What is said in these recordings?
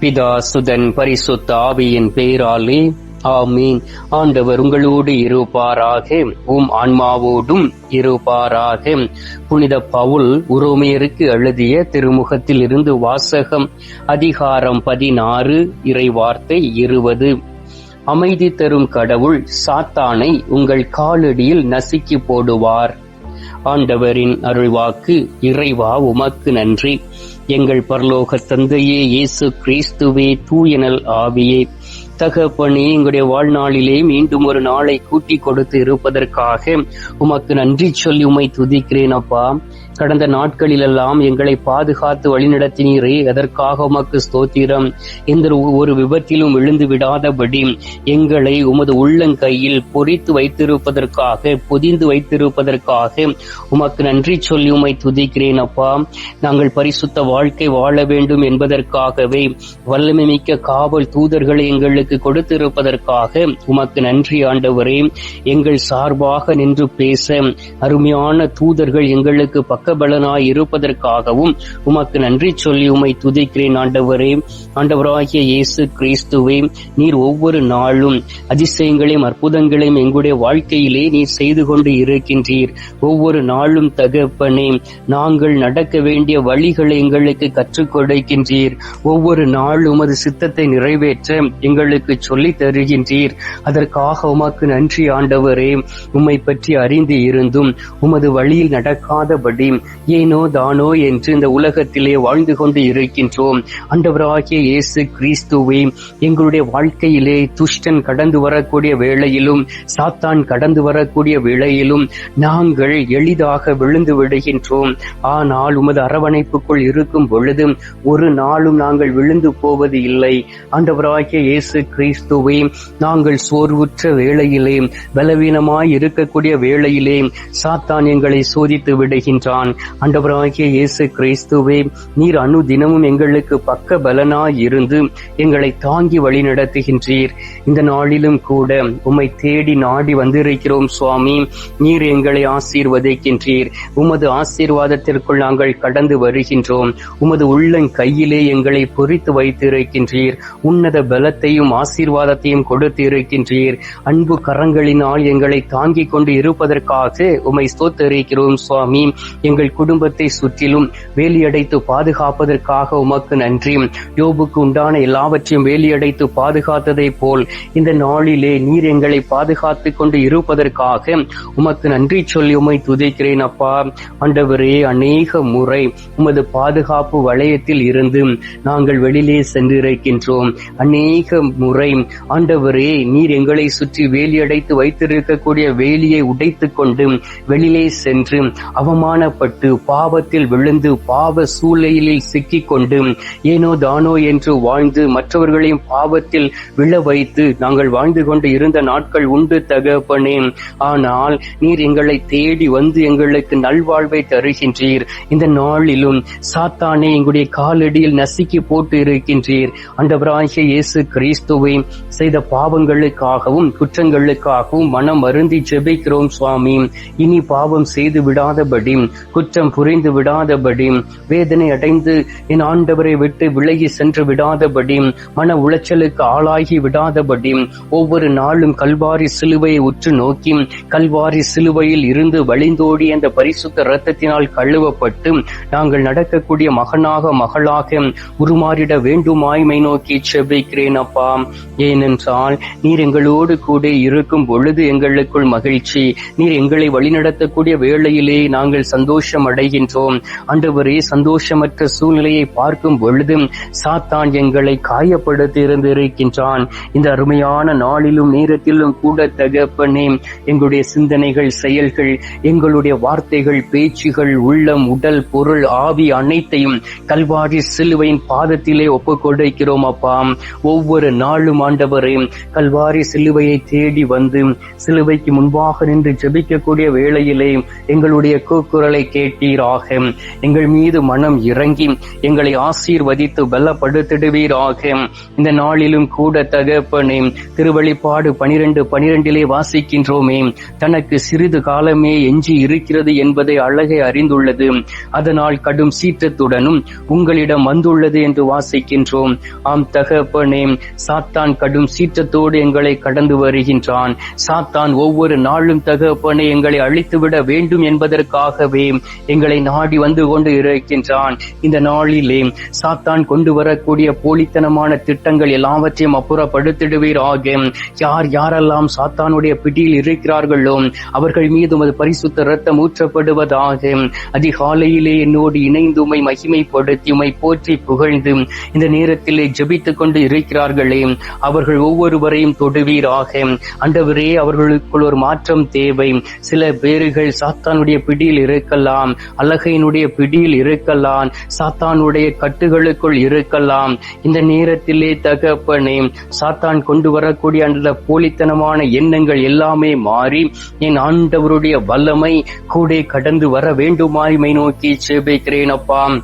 பிதா சுதன் பரிசுத்த ஆவியின் பெயராலே ஆமீன். ஆண்டவர் உங்களோடு இருப்பாராக உம் ஆன்மாவோடும் இருப்பாராக. புனித பவுல் உரோமையருக்கு எழுதிய திருமுகத்தில் இருந்து வாசகம் அதிகாரம் பதினாறு இறைவார்த்தை இருபது. அமைதி தரும் கடவுள் சாத்தானை உங்கள் காலடியில் நசுக்கி போடுவார். ஆண்டவரின் அருள்வாக்கு இறைவா உமக்கு நன்றி. எங்கள் பரலோக தந்தையே இயேசு கிறிஸ்துவே தூயனல் ஆவியே. தகப்பனே எங்களுடைய வாழ்நாளிலே மீண்டும் ஒரு நாளை கூட்டி கொடுத்து இருப்பதற்காக உமக்கு நன்றி சொல்லி உமை துதிக்கிறேன் அப்பா. கடந்த நாட்களிலெல்லாம் எங்களை பாதுகாத்து வழிநடத்தினீரே அதற்காக உமக்கு ஸ்தோத்திரம்? எந்த ஒரு விபத்திலும் விழுந்து விடாதபடி எங்களை உமது உள்ளங்கையில் பொறித்து வைத்திருப்பதற்காக பொதிந்து வைத்திருப்பதற்காக உமக்கு நன்றி சொல்லி உமை துதிக்கிறேன் அப்பா. நாங்கள் பரிசுத்த வாழ்க்கை வாழ வேண்டும் என்பதற்காகவே வல்லமை மிக்க காவல் தூதர்களை எங்களுக்கு கொடுத்திருப்பதற்காக உமக்கு நன்றி ஆண்டவரே. எங்கள் சார்பாக நின்று பேச அருமையான தூதர்கள் எங்களுக்கு பக்கபலனாய் இருப்பதற்காகவும் உமக்கு நன்றி சொல்லி உமை துதிக்கிறேன். ஆண்டவரே ஆண்டவராகிய இயேசு கிறிஸ்துவே நீர் ஒவ்வொரு நாளும் அதிசயங்களையும் அற்புதங்களையும் எங்களுடைய வாழ்க்கையிலே நீர் செய்து கொண்டு இருக்கின்றீர். ஒவ்வொரு நாளும் தகப்பனே நாங்கள் நடக்க வேண்டிய வழிகளை எங்களுக்கு கற்றுக் கொடுக்கின்றீர். ஒவ்வொரு நாள் உமது சித்தத்தை நிறைவேற்ற எங்களுக்கு சொல்லி தருகின்றீர். அதற்காக உமக்கு நன்றி ஆண்டவரே. உம்மை பற்றி அறிந்து இருந்தும் உமது வழியில் நடக்காதபடி ஏனோ தானோ என்று இந்த உலகத்திலே வாழ்ந்து கொண்டு இருக்கின்றோம். அண்டவராகிய இயேசு கிறிஸ்துவை எங்களுடைய வாழ்க்கையிலே துஷ்டன் கடந்து வரக்கூடிய வேளையிலும் சாத்தான் கடந்து வரக்கூடிய வேளையிலும் நாங்கள் எளிதாக விழுந்து விடுகின்றோம். ஆனால் உமது அரவணைப்புக்குள் இருக்கும் பொழுது ஒரு நாளும் நாங்கள் விழுந்து போவது இல்லை. ஆண்டவராகிய இயேசு கிறிஸ்துவை நாங்கள் சோர்வுற்ற வேளையிலே பலவீனமாய் இருக்கக்கூடிய வேளையிலே சாத்தான் எங்களை சோதித்து விடுகின்றான். ஆண்டவராகிய இயேசு கிறிஸ்துவே நீர் அணு தினமும் எங்களுக்கு பக்க பலனாய் இருந்து எங்களை தாங்கி வழி நடத்துகின்றீர். இந்த நாளிலும் கூட உம்மை தேடி நாடி வந்திருக்கிறோம் சுவாமி. நீர் எங்களை ஆசீர்வதிக்கின்றீர். உமது ஆசீர்வாதத்திற்குள் நாங்கள் கடந்து வருகின்றோம். உமது உள்ளங் கையிலே எங்களை பொறித்து வைத்திருக்கின்றீர். உன்னத பலத்தையும் ஆசீர்வாதத்தையும் கொடுத்து இருக்கின்றீர் அன்பு கரங்களினால் எங்களை தாங்கிக் கொண்டு இருப்பதற்காக உமை ஸ்தோத்தரிக்கிறோம் சுவாமி. எங்கள் குடும்பத்தை சுற்றிலும் வேலியடைத்து பாதுகாப்பதற்காக உமக்கு நன்றி. யோபுக்கு உண்டான எல்லாவற்றையும் வேலியடைத்து பாதுகாத்ததை போல் இந்த நாளிலே நீர் எங்களை பாதுகாத்துக் கொண்டு இருப்பதற்காக உமக்கு நன்றி சொல்லி உமை துதிக்கிறேன் அப்பா. ஆண்டவரே அநேக முறை உமது பாதுகாப்பு வளையத்தில் இருந்து நாங்கள் வெளியிலே சென்றிருக்கின்றோம். அநேக முறை ஆண்டவரே நீர் எங்களை சுற்றி வேலியடைத்து வைத்திருக்கக்கூடிய வேலியை உடைத்துக் கொண்டு வெளியிலே சென்று அவமானப்பட்டு பாவத்தில் விழுந்து பாவ சூழ்நிலையில் சிக்கிக் கொண்டு ஏனோ தானோ என்று வாழ்ந்து மற்றவர்களையும் பாவத்தில் விழ வைத்து நாங்கள் வாழ்ந்து கொண்டு இருந்த நாட்கள் உண்டு தகப்பனே. ஆனால் நீர் எங்களை தேடி வந்து எங்களுக்கு நல்வாழ்வை தருகின்றீர். இந்த நாளிலும் சாத்தானே எங்களுடைய காலடியில் நசுக்கி போட்டு இருக்கின்றீர். அண்டவராகிய இயேசு கிறிஸ்துவை செய்த பாவங்களுக்காகவும் குற்றங்களுக்காகவும் மனம் அருந்தி ஜெபிக்கிறோம் சுவாமி. இனி பாவம் செய்து விடாதபடி குற்றம் புரிந்து விடாதபடி வேதனை அடைந்து என் ஆண்டவரை விட்டு விலகி சென்று விடாதபடி மன உளைச்சலுக்கு ஆளாகி விடாதபடி ஒவ்வொரு நாளும் கல்வாரி சிலுவையை உற்று நோக்கி கல்வாரி சிலுவையில் இருந்து வழிந்தோடி அந்த பரிசுத்த இரத்தத்தினால் கழுவப்பட்டு நாங்கள் நடக்கக்கூடிய மகனாக மகளாக உருமாறிட வேண்டுமாய்மை நோக்கி செபிக்கிறேன் அப்பா. ஏனென்றால் நீர் எங்களோடு கூட இருக்கும் பொழுது எங்களுக்குள் மகிழ்ச்சி. நீர் எங்களை வழிநடத்தக்கூடிய வேளையிலே நாங்கள் சந்தோஷம் அடைகின்றோம் ஆண்டவரே சந்தோஷமற்ற சூழ்நிலையை பார்க்கும் பொழுது சாத்தான் எங்களை காயப்படுத்தி இருந்திருக்கின்றான் இந்த அருமையான நாளிலும் நேரத்திலும் கூட தகப்பனே எங்களுடைய சிந்தனைகள் செயல்கள் எங்களுடைய வார்த்தைகள் பேச்சுகள் உள்ளம் உடல் பொருள் ஆவி அனைத்தையும் கல்வாரி சிலுவையின் பாதத்திலே ஒப்புக் கொடுக்கிறோம் அப்பா. ஒவ்வொரு நாளும் ஆண்டவரே கல்வாரி சிலுவையை தேடி வந்து சிலுவைக்கு முன்பாக நின்று ஜெபிக்கக்கூடிய வேளையிலே எங்களுடைய கூக்குரலை கேட்டீராக. எங்கள் மீது மனம் இறங்கி எங்களை ஆசீர்வதித்து பலப்படுத்திடுவீராக. இந்த நாளிலும் கூட தகப்பனே திருவழிப்பாடு பனிரெண்டு பனிரெண்டிலே வாசிக்கின்றோமே. தனக்கு சிறிது காலமே எஞ்சி இருக்கிறது என்பதை அழகை அறிந்துள்ளது. அதனால் கடும் சீற்றத்துடனும் உங்களிடம் வந்துள்ளது என்று வாசிக்கின்றோம். ஆம் தகப்பனே சாத்தான் கடும் சீற்றத்தோடு எங்களை கடந்து வருகின்றான். சாத்தான் ஒவ்வொரு நாளும் தகப்பனை எங்களை அழித்துவிட வேண்டும் என்பதற்காகவே எங்களை நாடி வந்து கொண்டு இருக்கின்றான். இந்த நாளிலே சாத்தான் கொண்டு வரக்கூடிய போலித்தனமான திட்டங்கள் எல்லாவற்றையும் அப்புறப்படுத்திடுவீராக. யார் யாரெல்லாம் சாத்தானுடைய பிடியில் இருக்கிறார்களோ அவர்கள் மீது உமது பரிசுத்த ரத்தம் ஊற்றப்படுவதாக. அதிகாலையிலே என்னோடு இணைந்து உமை மகிமைப்படுத்தி உமை போற்றி புகழ்ந்து இந்த நேரத்திலே ஜெபித்துக் கொண்டு இருக்கிறார்களே அவர்கள் ஒவ்வொருவரையும் தொடுவீராக. அண்டவரே அவர்களுக்குள் ஒரு மாற்றம் தேவை. சில பேர்கள் சாத்தானுடைய பிடியில் இருக்கலாம். அழகையினுடைய பிடியில் இருக்கலாம். சாத்தானுடைய கட்டுகளுக்குள் இருக்கலாம். இந்த நேரத்திலே தகப்பனே சாத்தான் கொண்டு வரக்கூடிய அந்த போலித்தனமான எண்ணங்கள் எல்லாமே மாறி என் ஆண்டவருடைய வல்லமை கூட கடந்து வர வேண்டுமாய்மை நோக்கி செபிக்கிறேன் அப்பா.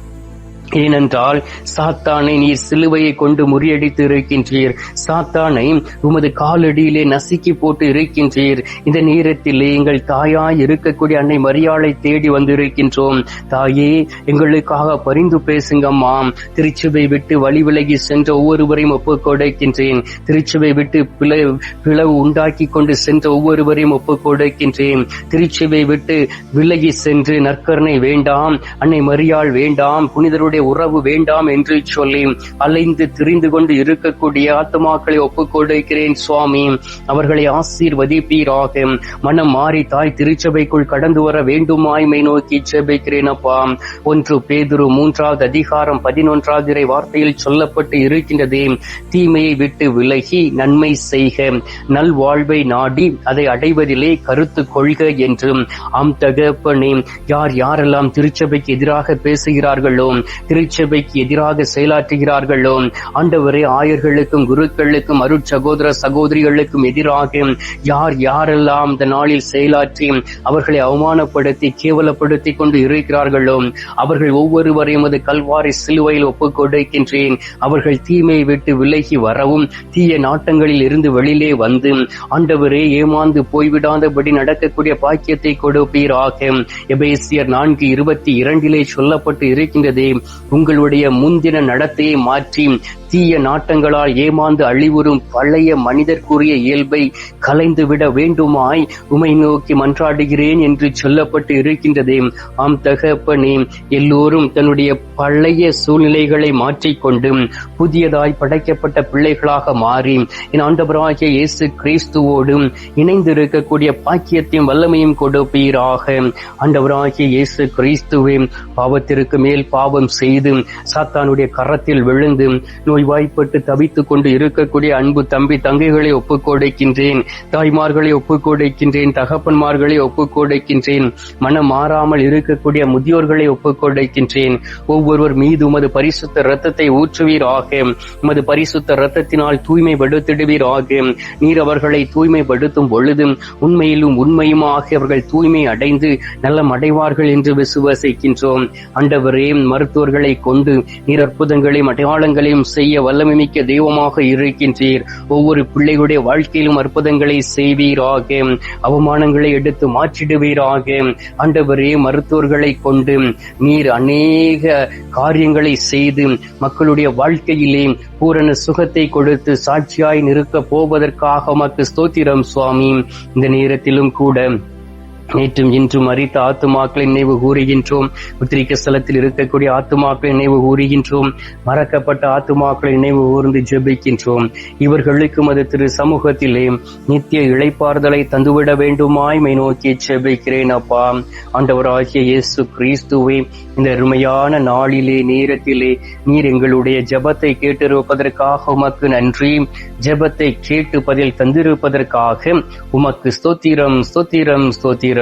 ஏனென்றால் சாத்தானை நீர் சிலுவையை கொண்டு முறியடித்து இருக்கின்றீர். சாத்தானை உமது காலடியிலே நசுக்கி போட்டு இருக்கின்றீர். இந்த நேரத்திலே எங்கள் தாயாய் இருக்கக்கூடிய அன்னை மரியாளை தேடி வந்திருக்கின்றோம். தாயே எங்களுக்காக பரிந்து பேசுங்கம்மா. திருச்சுவை விட்டு வழி விலகி சென்ற ஒவ்வொருவரையும் ஒப்புக் கொடுக்கின்றேன். திருச்சுவை விட்டு பிளவு பிளவு உண்டாக்கி கொண்டு சென்ற ஒவ்வொருவரையும் ஒப்புக் கொடுக்கின்றேன். திருச்சுவை விட்டு விலகி சென்று நற்கருணை வேண்டாம். அன்னை மரியாள் வேண்டாம். புனிதருடைய உறவு வேண்டாம் என்று சொல்லி அலைந்து திரிந்து கொண்டு இருக்கக்கூடிய ஆத்மாக்களை ஒப்புக் கொடுக்கிறேன் சுவாமி. அவர்களை ஆசீர்வதிப்பீராக. மனம் மாறி தாய் திருச்சபைக்குள் கடந்து வர வேண்டுமாய்மை நோக்கி செபிக்கிறேன் அப்பா. ஒன்று பேதுரு மூன்றாவது அதிகாரம் பதினொன்றாவது இறை வார்த்தையில் சொல்லப்பட்டு இருக்கின்றது. தீமையை விட்டு விலகி நன்மை செய்க. நல்வாழ்வை நாடி அதை அடைவதிலே கருத்து கொள்க என்று. ஆம் தகப்பனே யார் யாரெல்லாம் திருச்சபைக்கு எதிராக பேசுகிறார்களோ திருச்சபைக்கு எதிராக செயலாற்றுகிறார்களோ ஆண்டவரே ஆயர்களுக்கும் குருக்களுக்கும் அருட்சகோதர சகோதரிகளுக்கும் எதிராக யார் யாரெல்லாம் இந்த நாளில் செயலாற்றி அவர்களை அவமானப்படுத்தி கேவலப்படுத்தி கொண்டு இருக்கிறார்களோ அவர்கள் ஒவ்வொருவரையும் அது கல்வாரி சிலுவையில் ஒப்புக் கொடுக்கின்றேன். அவர்கள் தீமையை விட்டு விலகி வரவும் தீய நாட்டங்களில் இருந்து வெளியிலே வந்து ஆண்டவரே ஏமாந்து போய்விடாதபடி நடக்கக்கூடிய பாக்கியத்தை கொடுப்பீராக. எபேசியர் நான்கு இருபத்தி இரண்டிலே சொல்லப்பட்டு இருக்கின்றதே உங்களுடைய முந்தின நடத்தையை மாற்றி தீய நாட்டங்களால் ஏமாந்து அழிவுறும் பழைய மனிதர்க்குரிய இயல்பை கலைந்து விட வேண்டுமாய் உமை நோக்கி மன்றாடுகிறேன் என்று சொல்லப்பட்டு இருக்கின்றதே. ஆம் தகப்பனே எல்லோரும் தன்னுடைய பழைய சூழ்நிலைகளை மாற்றிக்கொண்டு புதியதாய் படைக்கப்பட்ட பிள்ளைகளாக மாறி என் ஆண்டவராகிய இயேசு கிறிஸ்துவோடும் இணைந்திருக்கக்கூடிய பாக்கியத்தையும் வல்லமையும் கொடுப்பீராக. ஆண்டவராகிய இயேசு கிறிஸ்துவே பாவத்திற்கு மேல் பாவம் செய்து சாத்தானுடைய கரத்தில் விழுந்து நோய்வாய்ப்பட்டு தவித்துக் கொண்டு இருக்கக்கூடிய அன்பு தம்பி தங்கைகளை ஒப்புக்கொடைக்கின்றேன் தாய்மார்களை ஒப்புக்கொடைக்கின்றேன் தகப்பன்மார்களை ஒப்புக்கொடைக்கின்றேன் மனம் மாறாமல் இருக்கக்கூடிய முதியோர்களை ஒப்புக்கொடைக்கின்றேன் ஒவ்வொருவர் மீது உமது பரிசுத்த ரத்தத்தை ஊற்றுவீர் ஊற்றுவீராக உமது பரிசுத்த ரத்தத்தினால் தூய்மைப்படுத்திடுவீராக. நீர் அவர்களை தூய்மைப்படுத்தும் பொழுது உண்மையிலும் உண்மையுமாக அவர்கள் தூய்மை அடைந்து நலம் அடைவார்கள் என்று விசுவாசிக்கின்றோம். அண்டவரே மருத்துவர்களை கொண்டு நீர் அற்புதங்களையும் அடையாளங்களையும் செய்ய வல்லமிக்க தெய்வமாக இருக்கின்றீர். ஒவ்வொரு பிள்ளைகளுடைய வாழ்க்கையிலும் அற்புதங்களை செய்வீராக. அவமானங்களை எடுத்து மாற்றிடுவீராக. ஆண்டவரே மருத்துவர்களை கொண்டு நீர் அநேக காரியங்களை செய்து மக்களுடைய வாழ்க்கையிலே பூரண சுகத்தை கொடுத்து சாட்சியாய் நிற்க போவதற்காக மக்கு ஸ்தோத்திரம் சுவாமி. இந்த நேரத்திலும் கூட நேற்றும் இன்றும் அறித்த ஆத்துமாக்களை நினைவு கூறுகின்றோம். உத்திரிக்க ஸ்தலத்தில் இருக்கக்கூடிய ஆத்துமாக்களை நினைவு கூறுகின்றோம். மறக்கப்பட்ட ஆத்துமாக்களை நினைவு கூர்ந்து ஜெபிக்கின்றோம். இவர்களுக்கும் அது திரு சமூகத்திலே நித்திய இழைப்பார்தலை தந்துவிட வேண்டுமாய் மை நோக்கி ஜெபிக்கிறேன் அப்பா. ஆண்டவராகிய இயேசு கிறிஸ்துவை இந்த அருமையான நாளிலே நேரத்திலே நீர் எங்களுடைய ஜெபத்தை கேட்டிருப்பதற்காக உமக்கு நன்றி. ஜெபத்தை கேட்டு பதில் தந்திருப்பதற்காக உமக்கு ஸ்தோத்திரம் ஸ்தோத்திரம் ஸ்தோத்திரம்.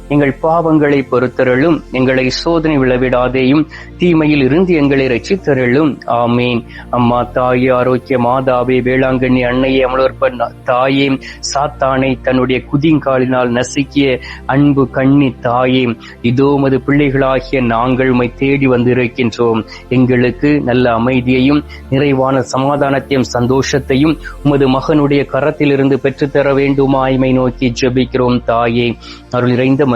எங்கள் பாவங்களை பொறுத்தருளும் எங்களை சோதனை விளவிடாதேயும் தீமையில் இருந்து எங்களை ரசித்தருளும் ஆமேன். அம்மா தாயே ஆரோக்கிய மாதாவே வேளாங்கண்ணி அன்னையே அமலோற்ப தாயே சாத்தானை தன்னுடைய குதிங்காலினால் நசுக்கிய அன்பு கண்ணி தாயே இதோ மது பிள்ளைகளாகிய நாங்கள் உமை தேடி வந்திருக்கின்றோம். எங்களுக்கு நல்ல அமைதியையும் நிறைவான சமாதானத்தையும் சந்தோஷத்தையும் உமது மகனுடைய கரத்திலிருந்து பெற்றுத்தர வேண்டுமாய்மை நோக்கி ஜெபிக்கிறோம் தாயே. அருள் நிறைந்த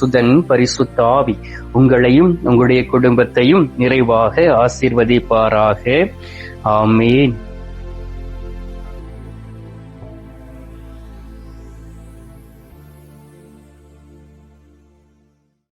சுதன் பரிசுத்த ஆவி உங்களையும் உங்களுடைய குடும்பத்தையும் நிறைவாக ஆசீர்வதிப்பாராக. ஆமேன்.